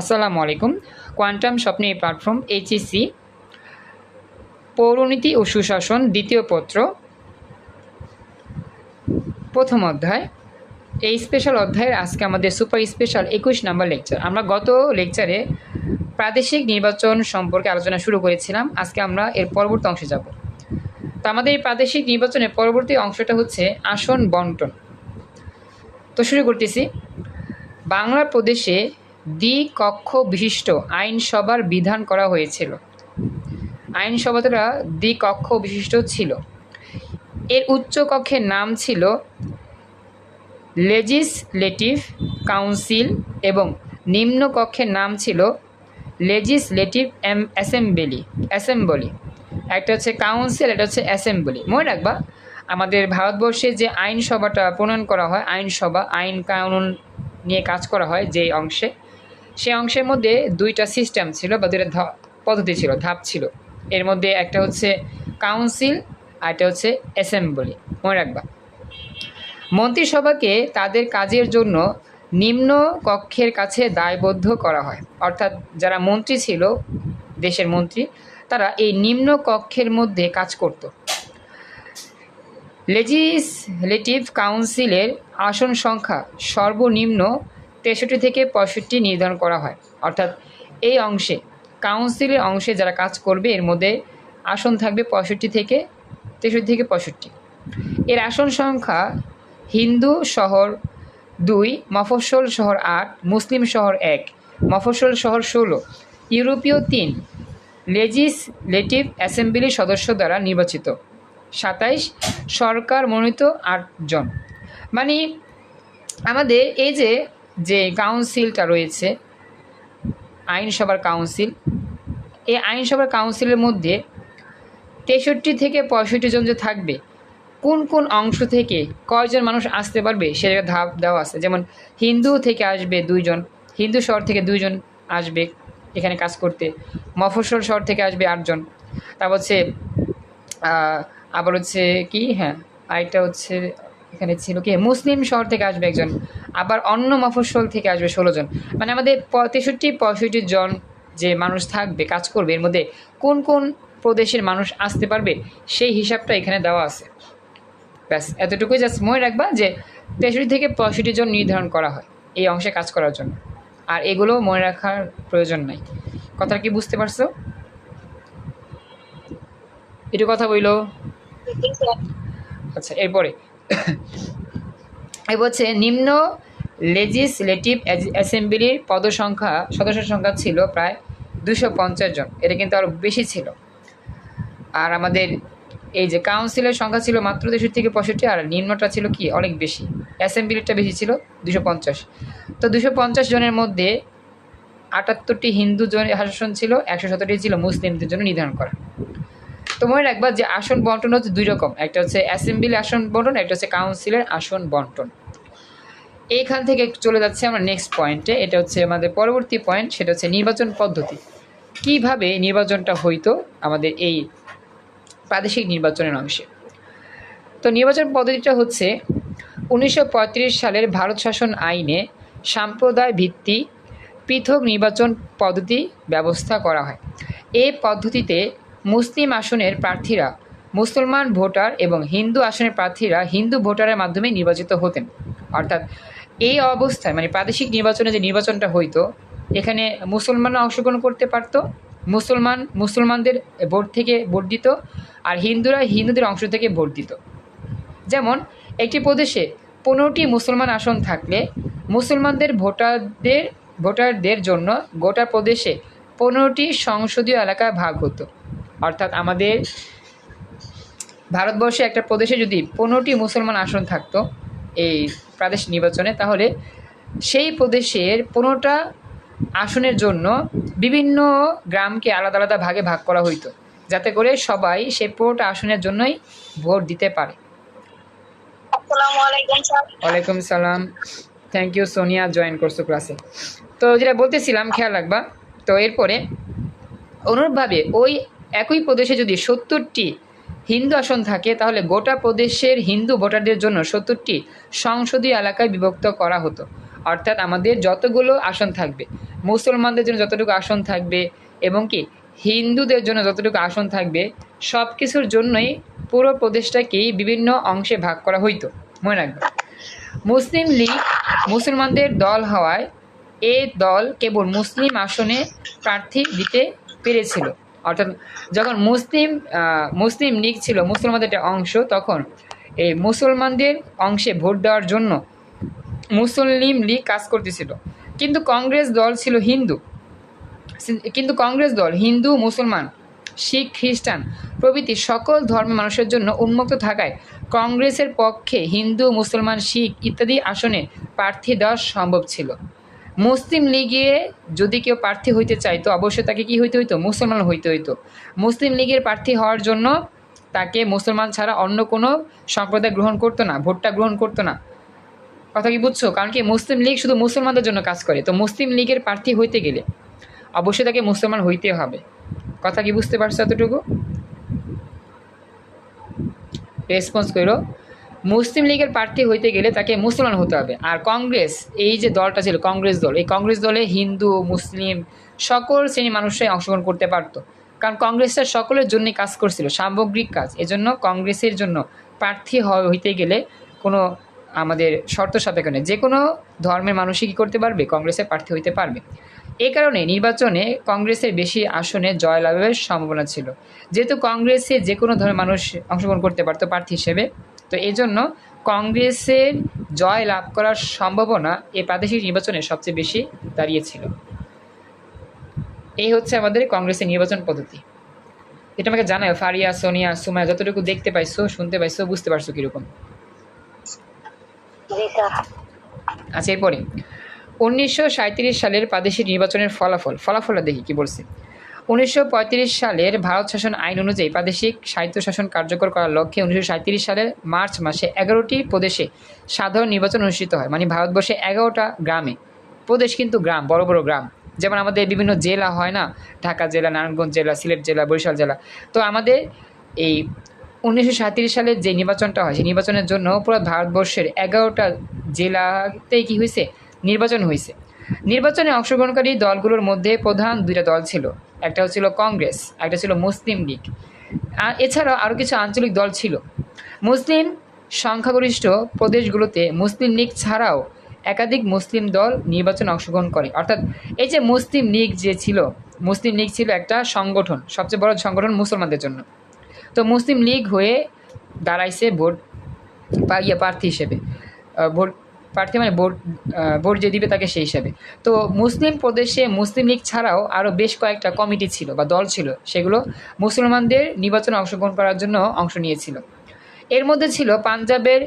আসসালামু আলাইকুম। কোয়ান্টাম স্বপ্নে প্ল্যাটফর্ম এইচএসসি পৌরনীতি ও সুশাসন দ্বিতীয় পত্র, প্রথম অধ্যায়। এই স্পেশাল অধ্যায়ের আজকে আমাদের সুপার স্পেশাল একুশ নাম্বার লেকচার আমরা গত লেকচারে প্রাদেশিক নির্বাচন সম্পর্কে আলোচনা শুরু করেছিলাম। আজকে আমরা এর পরবর্তী অংশে যাব। তো আমাদের এই প্রাদেশিক নির্বাচনের পরবর্তী অংশটা হচ্ছে আসন বন্টন। তো শুরু করতেছি। বাংলা প্রদেশে দ্বিকক্ষ বিশিষ্ট আইনসভার বিধান করা হয়েছিল। আইনসভাটা দ্বিকক্ষ বিশিষ্ট ছিল। এর উচ্চ কক্ষের নাম ছিল লেজিসলেটিভ কাউন্সিল এবং নিম্ন কক্ষের নাম ছিল লেজিসলেটিভ অ্যাসেম্বলি অ্যাসেম্বলি। একটা হচ্ছে কাউন্সিল, একটা হচ্ছে অ্যাসেম্বলি। মনে রাখবা, আমাদের ভারতবর্ষে যে আইনসভাটা প্রণয়ন করা হয়, আইনসভা, আইন কানুন নিয়ে কাজ করা হয় যে অংশে সেই অংশের মধ্যে দুইটা সিস্টেম ছিল বা দুইটা পদ্ধতি ছিল, ধাপ ছিল। এর মধ্যে একটা হচ্ছে কাউন্সিল আর একটা হচ্ছে অ্যাসেম্বলি মনে রাখবা। মন্ত্রিসভাকে তাদের কাজের জন্য নিম্ন কক্ষের কাছে দায়বদ্ধ করা হয়। অর্থাৎ যারা মন্ত্রী ছিল, দেশের মন্ত্রী, তারা এই নিম্ন কক্ষের মধ্যে কাজ করত। লেজিসলেটিভ কাউন্সিলের আসন সংখ্যা সর্বনিম্ন তেষট্টি থেকে পঁয়ষট্টি নির্ধারণ করা হয়। অর্থাৎ এই অংশে কাউন্সিলের অংশে যারা কাজ করবে, এর মধ্যে আসন থাকবে পঁয়ষট্টি থেকে তেষট্টি থেকে পঁয়ষট্টি। এর আসন সংখ্যা হিন্দু শহর দুই, মফস্বল শহর আট, মুসলিম শহর এক, মফস্বল শহর ষোলো, ইউরোপীয় তিন লেজিসলেটিভ অ্যাসেম্বলির সদস্য দ্বারা নির্বাচিত। সাতাইশ, সরকার মনোনীত আটজন। মানে আমাদের এই যে যে কাউন্সিলটা রয়েছে, আইনসভার কাউন্সিল, এই আইনসভার কাউন্সিলের মধ্যে তেষট্টি থেকে পঁয়ষট্টি জন যে থাকবে, কোন কোন অংশ থেকে কয়জন মানুষ আসতে পারবে সেটা ধাপ দেওয়া আছে। যেমন হিন্দু থেকে আসবে দুইজন, হিন্দু শহর থেকে দুইজন আসবে এখানে কাজ করতে, মফস্বল শহর থেকে আসবে আটজন। তারপর হচ্ছে আবার হচ্ছে কি? হ্যাঁ আরেকটা হচ্ছে এখানে ছিল কি? মুসলিম শহর থেকে আসবে একজন। আবার অন্য মফস্বল থেকে আসবে ষোলো জন। মানে আমাদের তেষট্টি পঁয়ষট্টি জন যে মানুষ থাকবে কাজ করবে এর মধ্যে কোন কোন প্রদেশের মানুষ আসতে পারবে সেই হিসাবটা এখানে দেওয়া আছে। ব্যাস এতটুকুই জাস্ট মনে রাখবা যে তেষট্টি থেকে পঁয়ষট্টি জন নির্ধারণ করা হয় এই অংশে কাজ করার জন্য। আর এগুলো মনে রাখার প্রয়োজন নাই। কথাটা কি বুঝতে পারছ? একটু কথা বইলো। আচ্ছা এরপরে। এবার হচ্ছে নিম্ন লেজিসলেটিভ অ্যাসেম্বলির পদসংখ্যা, সদস্য সংখ্যা ছিল প্রায় দুশো পঞ্চাশ জন। এটা কিন্তু আরও বেশি ছিল। আর আমাদের এই যে কাউন্সিলের সংখ্যা ছিল মাত্র তেষট্টি থেকে পঁয়ষট্টি, আর নিম্নটা ছিল কি? অনেক বেশি। অ্যাসেম্বলিটা বেশি ছিল দুশো পঞ্চাশ। তো দুশো পঞ্চাশ জনের মধ্যে আটাত্তরটি হিন্দু জন আসন ছিল, একশো সতেরোটি ছিল মুসলিমদের জন্য নির্ধারণ করা। তো মনে রাখবা যে আসন বন্টন হচ্ছে দুই রকম। একটা হচ্ছে অ্যাসেম্বলি আসন বন্টন, একটা হচ্ছে কাউন্সিলের আসন বন্টন। এইখান থেকে চলে যাচ্ছে আমরা নেক্সট পয়েন্টে। এটা হচ্ছে আমাদের পরবর্তী পয়েন্ট, সেটা হচ্ছে নির্বাচন পদ্ধতি। কীভাবে নির্বাচনটা হইতো আমাদের এই প্রাদেশিক নির্বাচনের অংশে? তো নির্বাচন পদ্ধতিটা হচ্ছে উনিশশো পঁয়ত্রিশ সালের ভারত শাসন আইনে সাম্প্রদায় ভিত্তি পৃথক নির্বাচন পদ্ধতি ব্যবস্থা করা হয়। এই পদ্ধতিতে মুসলিম আসনের প্রার্থীরা, মুসলমান ভোটার এবং হিন্দু আসনের প্রার্থীরা হিন্দু ভোটারের মাধ্যমে নির্বাচিত হতেন। অর্থাৎ এই অবস্থায় মানে প্রাদেশিক নির্বাচনে যে নির্বাচনটা হইতো, এখানে মুসলমানরা অংশগ্রহণ করতে পারতো। মুসলমান, মুসলমানদের ভোট থেকে ভোট দিত আর হিন্দুরা হিন্দুদের অংশ থেকে ভোট দিত। যেমন, একটি প্রদেশে পনেরোটি মুসলমান আসন থাকলে, মুসলমানদের ভোটারদের ভোটারদের জন্য গোটা প্রদেশে পনেরোটি সংসদীয় এলাকায় ভাগ হতো। অর্থাৎ আমাদের ভারতবর্ষে একটা প্রদেশে যদি পনেরোটি মুসলমান আসন থাকতো এই প্রাদেশ নির্বাচনে তাহলে সেই প্রদেশের পনেরোটা আসনের জন্য বিভিন্ন গ্রামকে আলাদা আলাদা ভাগে ভাগ করা হইতো যাতে করে সবাই সেই পনেরোটা আসনের জন্যই ভোট দিতে পারে। ওয়ালাইকুম সালাম। থ্যাংক ইউ সোনিয়া জয়েন করছ ক্লাসে তো যেটা বলতেছিলাম খেয়াল রাখবা। তো এরপরে অনুরূপভাবে ওই একই প্রদেশে যদি সত্তরটি হিন্দু আসন থাকে, তাহলে গোটা প্রদেশের হিন্দু ভোটারদের জন্য সত্তরটি সংসদীয় এলাকায় বিভক্ত করা হতো। অর্থাৎ আমাদের যতগুলো আসন থাকবে, মুসলমানদের জন্য যতটুকু আসন থাকবে এবং কি হিন্দুদের জন্য যতটুকু আসন থাকবে সব কিছুর জন্যই পুরো প্রদেশটাকেই বিভিন্ন অংশে ভাগ করা হইতো। মনে রাখবে মুসলিম লীগ মুসলমানদের দল হওয়ায় এ দল কেবল মুসলিম আসনে প্রার্থী দিতে পেরেছিল। অর্থাৎ যখন মুসলিম মুসলিম লীগ ছিল, মুসলমানদের একটা অংশ, তখন এই মুসলমানদের অংশে ভোট দেওয়ার জন্য মুসলিম লীগ কাজ করতেছিল। কিন্তু কংগ্রেস দল ছিল হিন্দু। কিন্তু কংগ্রেস দল হিন্দু, মুসলমান, শিখ, খ্রিস্টান প্রভৃতি সকল ধর্মের মানুষের জন্য উন্মুক্ত থাকায় কংগ্রেসের পক্ষে হিন্দু, মুসলমান, শিখ ইত্যাদি আসনে প্রার্থী দেওয়া সম্ভব ছিল। মুসলিম লীগে যদি কেউ প্রার্থী হইতে চাইতো অবশ্যই তাকে কি হইতে হইতো? মুসলমান হইতে হইতো। মুসলিম লীগের প্রার্থী হওয়ার জন্য তাকে মুসলমান ছাড়া অন্য কোনো সম্প্রদায় গ্রহণ করতো না, ভোটটা গ্রহণ করতো না। কথা কি বুঝছ? কারণ কি মুসলিম লীগ শুধু মুসলমানদের জন্য কাজ করে। তো মুসলিম লীগের প্রার্থী হইতে গেলে অবশ্যই তাকে মুসলমান হইতে হবে। কথা কি বুঝতে পারছ এতটুকু? রেসপন্স করো মুসলিম লীগের প্রার্থী হইতে গেলে তাকে মুসলমান হতে হবে। আর কংগ্রেস, এই যে দলটা ছিল, কংগ্রেস দল, এই কংগ্রেস দলে হিন্দু, মুসলিম সকল শ্রেণির মানুষরাই অংশগ্রহণ করতে পারতো। কারণ কংগ্রেসের সকলের জন্যই কাজ করছিল, সামগ্রিক কাজ। এজন্য কংগ্রেসের জন্য প্রার্থী হইতে গেলে কোনো আমাদের শর্ত সাপেক্ষ নেই। যে কোনো ধর্মের মানুষই কী করতে পারবে? কংগ্রেসের প্রার্থী হইতে পারবে। এ কারণে নির্বাচনে কংগ্রেসের বেশি আসনে জয়লাভের সম্ভাবনা ছিল। যেহেতু কংগ্রেসে যে কোনো ধরনের মানুষ অংশগ্রহণ করতে পারতো প্রার্থী হিসেবে তো এই জন্য কংগ্রেসের জয় লাভ করার সম্ভাবনা এই প্রাদেশিক নির্বাচনে সবচেয়ে বেশি দাঁড়িয়েছিল। এই হচ্ছে আমাদের কংগ্রেসের নির্বাচন পদ্ধতি। এটা আমাকে জানায় ফারিয়া সোনিয়া সুমায়া যতটুকু দেখতে পাইছো শুনতে পাইছো বুঝতে পারছ কীরকম। আচ্ছা এরপরে। উনিশশো সাঁত্রিশ সালের প্রাদেশিক নির্বাচনের ফলাফল ফলাফলটা দেখি কি বলছে? উনিশশো পঁয়ত্রিশ সালের ভারত শাসন আইন অনুযায়ী প্রাদেশিক সাহিত্য শাসন কার্যকর করার লক্ষ্যে উনিশশো সালের মার্চ মাসে এগারোটি প্রদেশে সাধারণ নির্বাচন অনুষ্ঠিত হয়। মানে ভারতবর্ষে এগারোটা গ্রামে। প্রদেশ কিন্তু গ্রাম, বড় বড় গ্রাম। যেমন আমাদের বিভিন্ন জেলা হয় না? ঢাকা জেলা, নারায়ণগঞ্জ জেলা, সিলেট জেলা, বরিশাল জেলা। তো আমাদের এই উনিশশো সালের যে নির্বাচনটা হয়, সেই নির্বাচনের জন্য পুরো ভারতবর্ষের এগারোটা জেলাতেই কি হয়েছে নির্বাচন হয়েছে নির্বাচনে অংশগ্রহণকারী দলগুলোর মধ্যে প্রধান দুইটা দল ছিল। একটা ছিল কংগ্রেস, একটা ছিল মুসলিম লীগ। এছাড়াও আরও কিছু আঞ্চলিক দল ছিল। মুসলিম সংখ্যাগরিষ্ঠ প্রদেশগুলোতে মুসলিম লীগ ছাড়াও একাধিক মুসলিম দল নির্বাচনে অংশগ্রহণ করে। অর্থাৎ এই যে মুসলিম লীগ যে ছিল, মুসলিম লীগ ছিল একটা সংগঠন, সবচেয়ে বড় সংগঠন মুসলমানদের জন্য। তো মুসলিম লীগ হয়ে দাঁড়াইছে ভোট ইয়ে প্রার্থী হিসেবে। ভোট প্রার্থী মানে ভোট ভোট যে দিবে তাকে সেই হিসাবে। তো মুসলিম প্রদেশে মুসলিম লীগ ছাড়াও আরও বেশ কয়েকটা কমিটি ছিল বা দল ছিল, সেগুলো মুসলমানদের নির্বাচনে অংশগ্রহণ করার জন্য অংশ নিয়েছিল। এর মধ্যে ছিল পাঞ্জাবের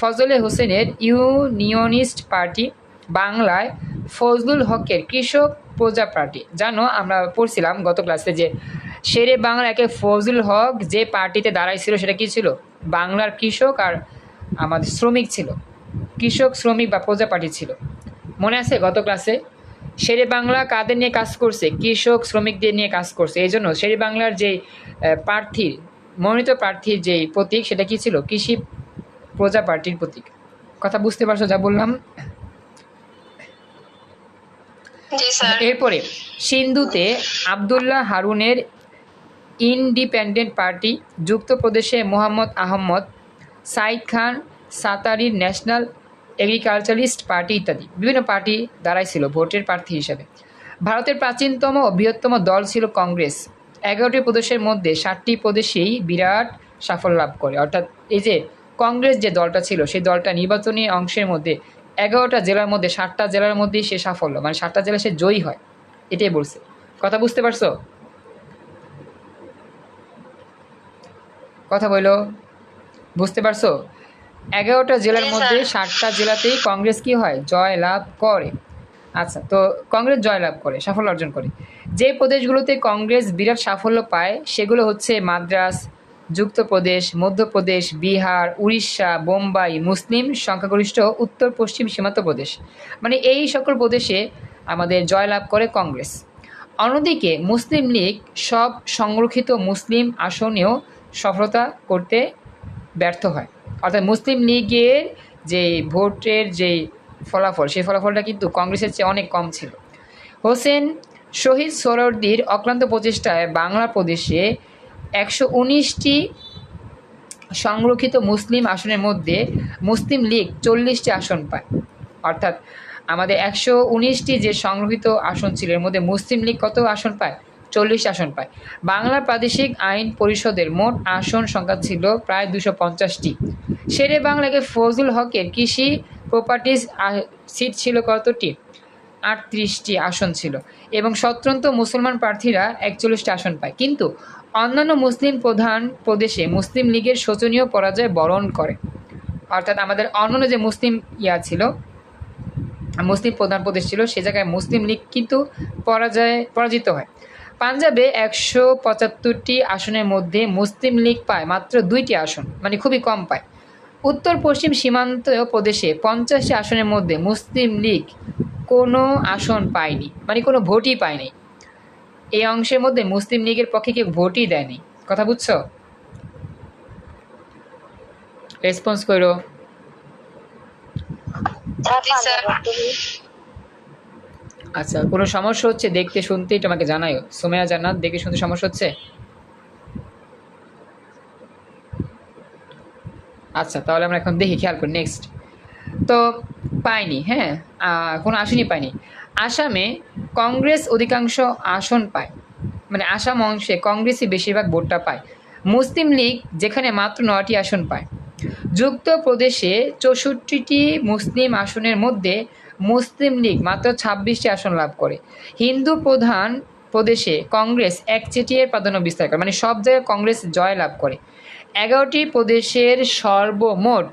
ফজলে হোসেনের ইউনিয়নিস্ট পার্টি, বাংলায় ফজলুল হকের কৃষক প্রজা পার্টি। জানো, আমরা পড়ছিলাম গত ক্লাসে যে শেরে বাংলা একে ফজলুল হক যে পার্টিতে দাঁড়াইছিল সেটা কি ছিল? বাংলার কৃষক আর আমাদের শ্রমিক ছিল। কৃষক শ্রমিক বা প্রজা পার্টি ছিল। মনে আছে গত ক্লাসে শেরে বাংলা কাদের নিয়ে কাজ করছে? কৃষক শ্রমিকদের নিয়ে কাজ করছে। এই জন্য শেরে বাংলার যে প্রার্থীর মনোনীত প্রার্থীর যে প্রতীক সেটা কি ছিল? কৃষি প্রজা পার্টির প্রতীক। কথা বুঝতে পারছ যা বললাম? এরপরে সিন্ধুতে আবদুল্লাহ হারুনের ইন্ডিপেন্ডেন্ট পার্টি যুক্তপ্রদেশে মোহাম্মদ আহমদ সাইদ খান সাতারির ন্যাশনাল এগ্রিকালচারিস্ট পার্টি ইত্যাদি। বিভিন্ন পার্টি দ্বারাই দাঁড়াইছিল ভোটের প্রার্থী হিসেবে। ভারতের প্রাচীনতম ও বৃহত্তম দল ছিল কংগ্রেস। এগারোটি প্রদেশের মধ্যে ষাটটি প্রদেশেই বিরাট সাফল্য লাভ করে। অর্থাৎ এই যে কংগ্রেস যে দলটা ছিল, সেই দলটা নির্বাচনী অংশের মধ্যে এগারোটা জেলার মধ্যে ষাটটা জেলার মধ্যেই সে সাফল্য মানে ষাটটা জেলা সে জয়ী হয়। এটাই বলছে। কথা বুঝতে পারছ? কথা বলল? বুঝতে পারছ? এগারোটা জেলার মধ্যে। ষাটটা জেলাতেই কংগ্রেস কি হয়? জয় লাভ করে। আচ্ছা তো কংগ্রেস জয় লাভ করে সাফল্য অর্জন করে। যে প্রদেশগুলোতে কংগ্রেস বিরাট সাফল্য পায় সেগুলো হচ্ছে মাদ্রাস যুক্তপ্রদেশ মধ্যপ্রদেশ বিহার উড়িষ্যা বোম্বাই মুসলিম সংখ্যাগরিষ্ঠ উত্তর পশ্চিম সীমান্ত প্রদেশ। মানে এই সকল প্রদেশে আমাদের জয়লাভ করে কংগ্রেস। অন্যদিকে মুসলিম লীগ সব সংরক্ষিত মুসলিম আসনেও সফলতা করতে ব্যর্থ হয়। অর্থাৎ মুসলিম লীগের যে ভোটের যে ফলাফল, সেই ফলাফলটা কিন্তু কংগ্রেসের চেয়ে অনেক কম ছিল। হোসেন শহীদ সোহরাওয়ার্দীর অক্লান্ত প্রচেষ্টায় বাংলা প্রদেশে একশো উনিশটি সংরক্ষিত মুসলিম আসনের মধ্যে মুসলিম লীগ চল্লিশটি আসন পায়। অর্থাৎ আমাদের একশো উনিশটি যে সংরক্ষিত আসন ছিল, এর মধ্যে মুসলিম লীগ কত আসন পায়? চল্লিশ আসন পায়। বাংলা প্রাদেশিক আইন পরিষদের মোট আসন সংখ্যা ছিল প্রায় দুশো পঞ্চাশটি। শেরে বাংলাকে ফজল হকের কৃষি প্রপার্টিজ সিট ছিল কতটি? আটত্রিশটি আসন ছিল এবং স্বতন্ত্র মুসলমান প্রার্থীরা একচল্লিশটি আসন পায়। কিন্তু অন্যান্য মুসলিম প্রধান প্রদেশে মুসলিম লীগের শোচনীয় পরাজয় বরণ করে। অর্থাৎ আমাদের অন্যান্য যে মুসলিম ইয়া ছিল, মুসলিম প্রধান প্রদেশ ছিল, সে জায়গায় মুসলিম লীগ কিন্তু পরাজয়, পরাজিত হয়। পাঞ্জাবে একশো পঁচাত্তরটি আসনের মধ্যে মুসলিম লীগ পায় মাত্র দুইটি আসন মানে খুবই কম পায়। উত্তর পশ্চিম সীমান্ত প্রদেশে পঞ্চাশটি আসনের মধ্যে মুসলিম লীগ কোনো আসন পায়নি মানে কোনো ভোটই পায়নি। এই অংশের মধ্যে মুসলিম লীগের পক্ষে কেউ ভোটই দেয়নি কথা বুঝছ? রেসপন্স করো। আচ্ছা কোনো সমস্যা হচ্ছে? দেখতে, শুনতেই তোমাকে জানাইও সোমেয়া জান্নাত দেখে শুনতে সমস্যা হচ্ছে? আচ্ছা তাহলে আমরা এখন দেখি, খেয়াল করি নেক্সট তো, পাইনি হ্যাঁ? কোনো আসনই পাইনি। আসামে কংগ্রেস অধিকাংশ আসন পায়। মানে আসাম অংশে কংগ্রেসই বেশিরভাগ ভোটটা পায়। মুসলিম লীগ যেখানে মাত্র নয়টি আসন পায়। যুক্ত প্রদেশে চৌষট্টিটি মুসলিম আসনের মধ্যে মুসলিম লীগ মাত্র ছাব্বিশটি আসন লাভ করে। হিন্দু প্রধান প্রদেশে কংগ্রেস একচেটিয়ার প্রাধান্য বিস্তার করে মানে সব জায়গায় কংগ্রেস জয় লাভ করে। এগারোটি প্রদেশের সর্বমোট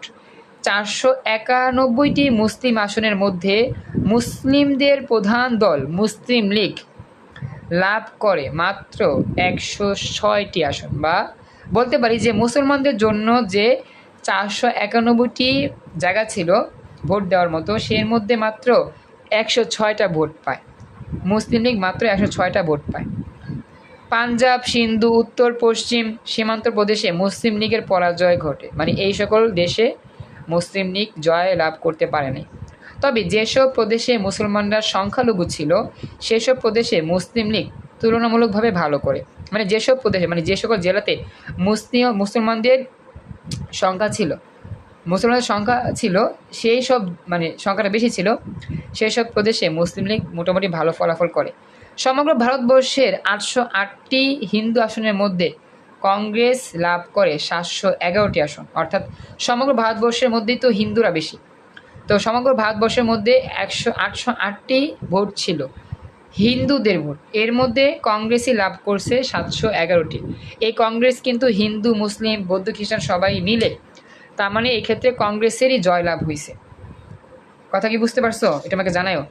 চারশো একানব্বইটি মুসলিম আসনের মধ্যে মুসলিমদের প্রধান দল মুসলিম লীগ লাভ করে মাত্র একশো ছয়টি আসন বা বলতে পারি যে মুসলমানদের জন্য যে চারশো একানব্বইটি জায়গা ছিল ভোট দেওয়ার মতো, সের মধ্যে মাত্র একশো ছয়টা ভোট পায়। মুসলিম লীগ মাত্র একশো ছয়টা ভোট পায়। পাঞ্জাব, সিন্ধু, উত্তর, পশ্চিম, সীমান্ত প্রদেশে মুসলিম লীগের পরাজয় ঘটে। মানে এই সকল দেশে মুসলিম লীগ জয় লাভ করতে পারেনি। তবে যেসব প্রদেশে মুসলমানরা সংখ্যালঘু ছিল, সেসব প্রদেশে মুসলিম লীগ তুলনামূলকভাবে ভালো করে। মানে যেসব প্রদেশে মানে যে সকল জেলাতে মুসলিম, মুসলমানদের সংখ্যা ছিল মুসলমানের সংখ্যা ছিল, সেই সব মানে সংখ্যাটা বেশি ছিল, সেই সব প্রদেশে মুসলিম লীগ মোটামুটি ভালো ফলাফল করে। সমগ্র ভারতবর্ষের আটশো আটটি হিন্দু আসনের মধ্যে কংগ্রেস লাভ করে সাতশো এগারোটি আসন। অর্থাৎ সমগ্র ভারতবর্ষের মধ্যেই তো হিন্দুরা বেশি। তো সমগ্র ভারতবর্ষের মধ্যে একশো আটশো আটটি ভোট ছিল, হিন্দুদের ভোট। এর মধ্যে কংগ্রেসই লাভ করছে সাতশো এগারোটি। এই কংগ্রেস কিন্তু হিন্দু, মুসলিম, বৌদ্ধ, খ্রিস্টান সবাই মিলে তার মানে এই ক্ষেত্রে কংগ্রেসেরই জয় লাভ হয়েছে কথা কি বুঝতে পারছ? এটা আমাকে জানাও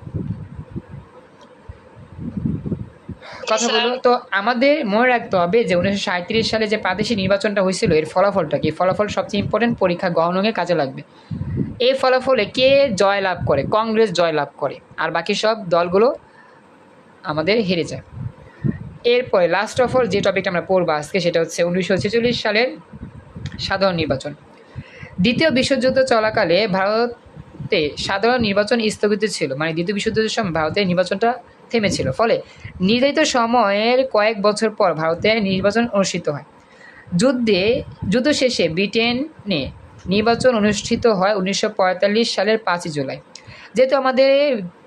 কথা বলো তো আমাদের মনে রাখতে হবে যে উনিশশো সাঁত্রিশ সালে যে প্রাদেশিক নির্বাচনটা হয়েছিল এর ফলাফলটা কি? ফলাফল সবচেয়ে ইম্পর্টেন্ট পরীক্ষা গহনঙে কাজে লাগবে। এই ফলাফলে কে জয় লাভ করে? কংগ্রেস জয় লাভ করে। আর বাকি সব দলগুলো আমাদের হেরে যায়। এরপরে লাস্ট অফ অল যে টপিকটা আমরা পড়ব আজকে সেটা হচ্ছে উনিশশো ছেচল্লিশ সালের সাধারণ নির্বাচন। দ্বিতীয় বিশ্বযুদ্ধ চলাকালে ভারতে সাধারণ নির্বাচন স্থগিত ছিল। মানে দ্বিতীয় বিশ্বযুদ্ধের সময় ভারতের নির্বাচনটা থেমেছিল। ফলে নির্ধারিত সময়ের কয়েক বছর পর ভারতে নির্বাচন অনুষ্ঠিত হয়। যুদ্ধে, যুদ্ধ শেষে ব্রিটেনে নির্বাচন অনুষ্ঠিত হয় উনিশশো পঁয়তাল্লিশ সালের পাঁচই জুলাই। যেহেতু আমাদের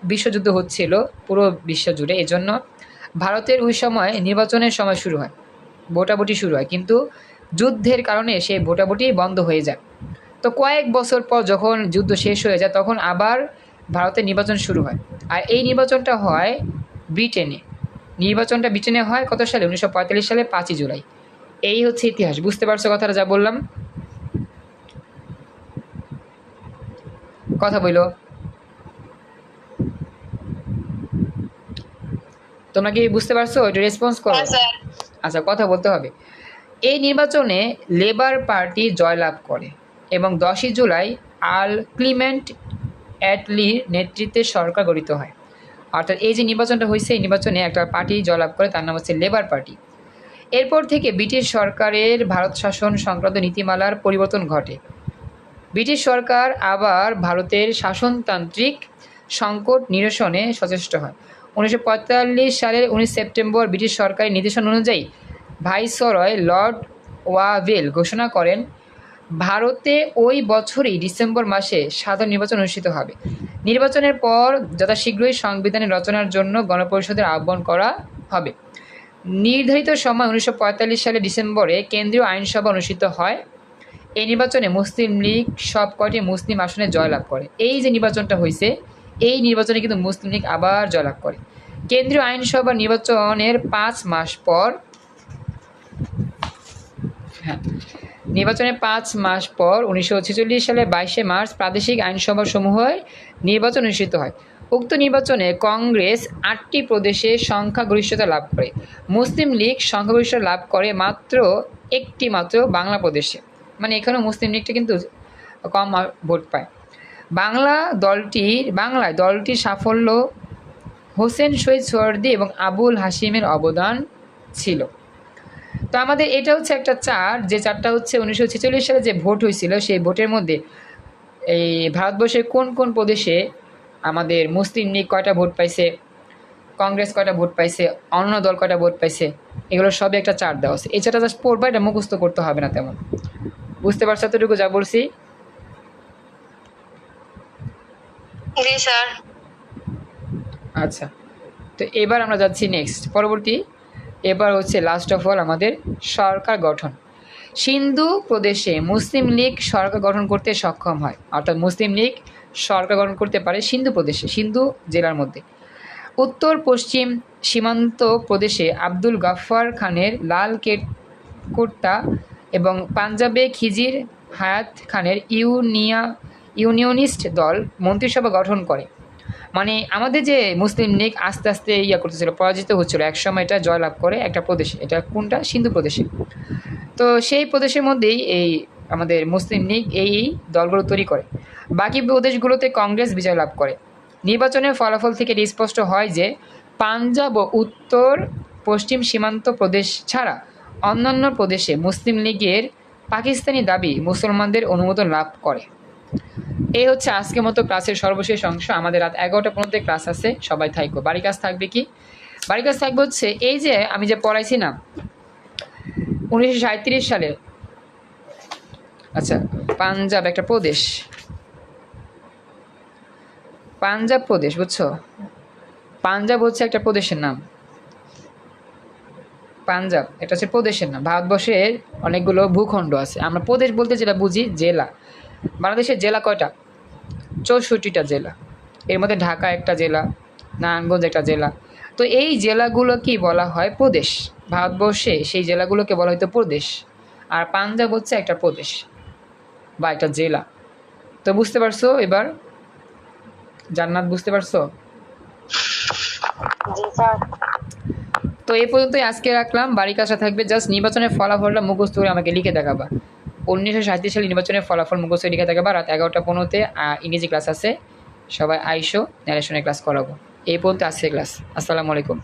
বিশ্বযুদ্ধ হচ্ছিল পুরো বিশ্ব জুড়ে, এজন্য ভারতের ওই সময় নির্বাচনের সময় শুরু হয়, ভোটাভুটি শুরু হয়। কিন্তু যুদ্ধের কারণে সেই ভোটাভুটি বন্ধ হয়ে যায়। তো কয়েক বছর পর যখন যুদ্ধ শেষ হয়ে যায় তখন আবার ভারতে নির্বাচন শুরু হয়। আর এই নির্বাচনটা হয় ব্রিটেনে। নির্বাচনটা ব্রিটেনে হয় কত সালে? উনিশশো পঁয়তাল্লিশ সালে পাঁচই জুলাই। এই হচ্ছে ইতিহাস। বুঝতে পারছ কথাটা যা বললাম? কথা বইলো। তোমরা কি বুঝতে পারছ? এটা রেসপন্স করো। হ্যাঁ আচ্ছা কথা বলতে হবে। এই নির্বাচনে লেবার পার্টি জয়লাভ করে। এবং দশই জুলাই আল ক্লিমেন্ট অ্যাটলির নেতৃত্বে সরকার গঠিত হয়। অর্থাৎ এই যে নির্বাচনটা হয়েছে, এই নির্বাচনে একটা পার্টি জয়লাভ করে, তার নাম হচ্ছে লেবার পার্টি। এরপর থেকে ব্রিটিশ সরকারের ভারত শাসন সংক্রান্ত নীতিমালার পরিবর্তন ঘটে। ব্রিটিশ সরকার আবার ভারতের শাসনতান্ত্রিক সংকট নিরসনে সচেষ্ট হয়। উনিশশো পঁয়তাল্লিশ সালের উনিশ সেপ্টেম্বর ব্রিটিশ সরকারের নির্দেশনা অনুযায়ী ভাইসরয় লর্ড ওয়াভেল ঘোষণা করেন ভারতে ওই বছরই ডিসেম্বর মাসে সাধারণ নির্বাচন অনুষ্ঠিত হবে। নির্বাচনের পর যথাশীঘ্রই সংবিধানের রচনার জন্য গণপরিষদের আহ্বান করা হবে। নির্ধারিত সময় উনিশশো পঁয়তাল্লিশ সালে ডিসেম্বরে কেন্দ্রীয় আইনসভা অনুষ্ঠিত হয়। এই নির্বাচনে মুসলিম লীগ সব কয়টি মুসলিম আসনে জয়লাভ করে। এই যে নির্বাচনটা হয়েছে এই নির্বাচনে কিন্তু মুসলিম লীগ আবার জয়লাভ করে। কেন্দ্রীয় আইনসভা নির্বাচনের পাঁচ মাস পর হ্যাঁ নির্বাচনের পাঁচ মাস পর উনিশশো সালের বাইশে মার্চ প্রাদেশিক আইনসভা সমূহের নির্বাচন অনুষ্ঠিত হয়। উক্ত নির্বাচনে কংগ্রেস আটটি প্রদেশে সংখ্যাগরিষ্ঠতা লাভ করে। মুসলিম লীগ সংখ্যাগরিষ্ঠতা লাভ করে মাত্র একটি মাত্র বাংলা প্রদেশে। মানে এখানেও মুসলিম লীগটা কিন্তু কম ভোট পায়। বাংলা দলটির, বাংলায় দলটির সাফল্য হোসেন শহীদ সোহর্দি এবং আবুল হাসিমের অবদান ছিল। তো আমাদের এটা হচ্ছে একটা চার যে চারটা হচ্ছে উনিশশো ছেচল্লিশ সালে যে ভোট হয়েছিল সেই ভোটের মধ্যে এই ভারতবর্ষের কোন কোন প্রদেশে আমাদের মুসলিম লীগ কয়টা ভোট পাইছে কংগ্রেস কয়টা ভোট পাইছে অন্য দল কয়টা ভোট পাইছে এগুলো সবই একটা চার দেওয়া আছে এই চারটা জাস্ট পড়বা এটা মুখস্থ করতে হবে না তেমন। বুঝতে পারছ এতটুকু যা বলছি? আচ্ছা তো এবার আমরা যাচ্ছি নেক্সট পরবর্তী। এবার হচ্ছে লাস্ট অফ অল আমাদের সরকার গঠন। সিন্ধু প্রদেশে মুসলিম লীগ সরকার গঠন করতে সক্ষম হয়। অর্থাৎ মুসলিম লীগ সরকার গঠন করতে পারে সিন্ধু প্রদেশে, সিন্ধু জেলার মধ্যে। উত্তর পশ্চিম সীমান্ত প্রদেশে আব্দুল গাফফার খানের লাল কেট কোট্টা এবং পাঞ্জাবে খিজির হায়াত খানের ইউনিয়া ইউনিয়নিস্ট দল মন্ত্রিসভা গঠন করে। মানে আমাদের যে মুসলিম লীগ আস্তে আস্তে ইয়া করতেছিল, পরাজিত হচ্ছিল, একসময় এটা জয়লাভ করে একটা প্রদেশে। এটা কোনটা? সিন্ধু প্রদেশে। তো সেই প্রদেশের মধ্যেই এই আমাদের মুসলিম লীগ এই দলগুলো তৈরি করে। বাকি প্রদেশগুলোতে কংগ্রেস বিজয় লাভ করে। নির্বাচনের ফলাফল থেকে এটি স্পষ্ট হয় যে, পাঞ্জাব ও উত্তর পশ্চিম সীমান্ত প্রদেশ ছাড়া অন্যান্য প্রদেশে মুসলিম লীগের পাকিস্তানি দাবি মুসলমানদের অনুমোদন লাভ করে। এই হচ্ছে আজকের মতো ক্লাসের সর্বশেষ অংশ। আমাদের রাত এগারোটা পর্যন্ত ক্লাস আছে। সবাই থাকব বাড়ি কাজ থাকবে কি? বাড়ি কাজ থাকবে হচ্ছে এই যে আমি যে পড়াইছি না, উনিশশো সালে। আচ্ছা পাঞ্জাব একটা প্রদেশ। পাঞ্জাব প্রদেশ, বুঝছ? পাঞ্জাব হচ্ছে একটা প্রদেশের নাম। পাঞ্জাব, এটা হচ্ছে প্রদেশের নাম। ভারতবর্ষের অনেকগুলো ভূখণ্ড আছে। আমরা প্রদেশ বলতে যেটা বুঝি, জেলা। বাংলাদেশের জেলা কয়টা? চৌষট্টিটা জেলা। এর মধ্যে ঢাকা একটা জেলা নারায়ণগঞ্জ একটা জেলা। তো এই জেলাগুলো কি বলা হয় প্রদেশ। ভারতবর্ষে সেই জেলাগুলোকে বলা হয়তো প্রদেশ। আর পাঞ্জাব হচ্ছে একটা প্রদেশ বা একটা জেলা। তো বুঝতে পারছ এবার? জান্নাত বুঝতে পারছ? তো এই পর্যন্তই আজকে রাখলাম। বাড়ির কাছে থাকবে। জাস্ট নির্বাচনের ফলাফলটা মুখস্থ করে আমাকে লিখে দেখাবা। উনিশশো সাঁত্রিশ সালে নির্বাচনের ফলাফল মুখস্থ লিখে থাকে বা রাত এগারোটা পনেরোতে ইংরেজি ক্লাস আছে। সবাই আইসো ন্যারেশনের ক্লাস করাবো। এই পর্যন্ত আসছে ক্লাস আসসালামু আলাইকুম।